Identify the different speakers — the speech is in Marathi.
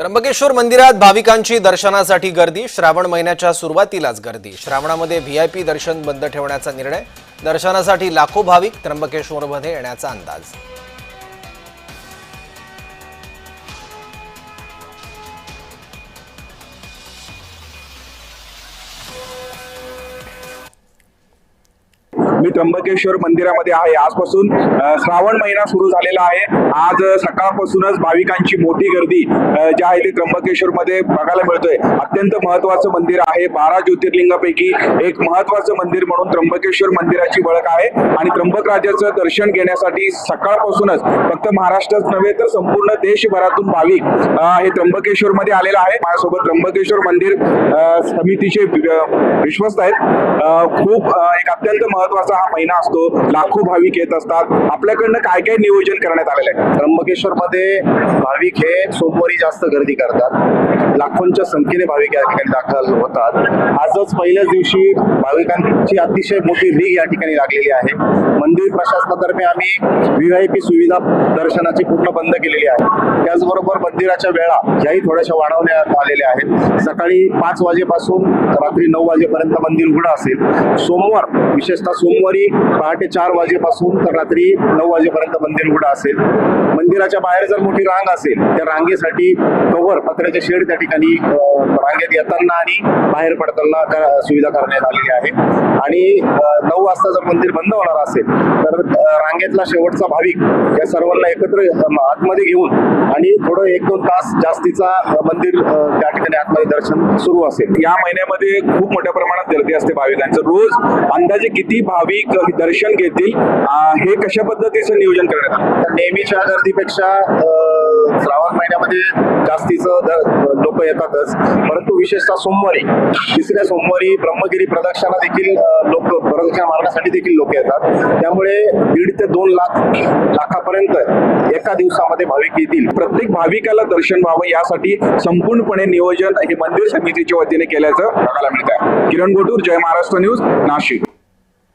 Speaker 1: त्र्यंबकेश्वर मंदिरात भाविकांची दर्शनासाठी गर्दी. श्रावण महिन्याच्या सुरुवातीलाच गर्दी. श्रावणामध्ये व्ही आय पी दर्शन बंद ठेवण्याचा निर्णय. दर्शनासाठी लाखो भाविक त्र्यंबकेश्वरमध्ये येण्याचा अंदाज.
Speaker 2: मी त्र्यंबकेश्वर मंदिरामध्ये आहे. आजपासून श्रावण महिना सुरू झालेला आहे. आज सकाळपासूनच भाविकांची मोठी गर्दी जी आहे ती त्र्यंबकेश्वर मध्ये बघायला मिळतोय. अत्यंत महत्वाचं मंदिर आहे. बारा ज्योतिर्लिंगापैकी एक महत्वाचं मंदिर म्हणून त्र्यंबकेश्वर मंदिराची ओळख आहे. आणि त्र्यंबक राजाचं दर्शन घेण्यासाठी सकाळपासूनच फक्त महाराष्ट्रच नव्हे तर संपूर्ण देशभरातून भाविक हे त्र्यंबकेश्वर मध्ये आलेला आहे माझ्यासोबत त्र्यंबकेश्वर मंदिर समितीचे विश्वस्त आहेत. खूप एक अत्यंत महत्वाचं हा महिना असतो. लाखो भाविक येत असतात. आपल्याकडनं काय काय नियोजन करण्यात आलेलं आहे?
Speaker 3: त्र्यंबकेश्वर मध्ये भाविक हे सोमवारी जास्त गर्दी करतात. लाखोंच्या संख्येने भाविक या ठिकाणी दाखल होतात. आजच पहिल्याच दिवशी भाविकांची अतिशय मोठी रीग या ठिकाणी लागलेली आहे. मंदिर प्रशासनातर्फे आम्ही व्हीआयपी सुविधा दर्शनाची पूर्ण बंद केलेली आहे. त्याचबरोबर मंदिराच्या वेळा याही थोड्याशा वाढवण्यात आलेल्या आहेत. सकाळी पाच वाजेपासून रात्री नऊ वाजेपर्यंत मंदिर उघडं असेल. सोमवार विशेषतः सोमवारी पहाटे चार वाजेपासून तर रात्री नऊ वाजेपर्यंत मंदिर उघडं असेल. मंदिराच्या बाहेर जर मोठी रांग असेल त्या रांगेसाठी कव्हर पत्र्याचे शेड त्या ठिकाणी रांगेत येताना आणि बाहेर पडताना सुविधा करण्यात आलेली आहे. आणि नऊ वाजता जर मंदिर बंद होणार असेल तर रांगेतला शेवटचा भाविक या सर्वांना एकत्र आतमध्ये घेऊन आणि थोडं एक दोन तास जास्तीचा मंदिर त्या ठिकाणी आतमध्ये दर्शन सुरू असेल.
Speaker 2: या महिन्यामध्ये खूप मोठ्या प्रमाणात गर्दी असते भाविकांचं. रोज अंदाजे किती भाविक रदर्शन घेतील. हे कशा पद्धतीचं नियोजन करण्यात आलं?
Speaker 3: नेहमीच्या गर्दीपेक्षा श्रावण महिन्यामध्ये जास्तीचं लोक येतातच. परंतु विशेषतः सोमवारी तिसऱ्या सोमवारी ब्रह्मगिरी प्रदक्षिणा देखील लोक प्रदक्षिणा मारण्यासाठी देखील लोक येतात. त्यामुळे दीड ते दोन लाख लाखापर्यंत एका दिवसामध्ये भाविक येतील.
Speaker 2: प्रत्येक भाविकाला दर्शन व्हावं यासाठी संपूर्णपणे नियोजन हे मंदिर समितीच्या वतीने केल्याचं बघायला मिळत आहे किरण गोटूर जय महाराष्ट्र न्यूज नाशिक.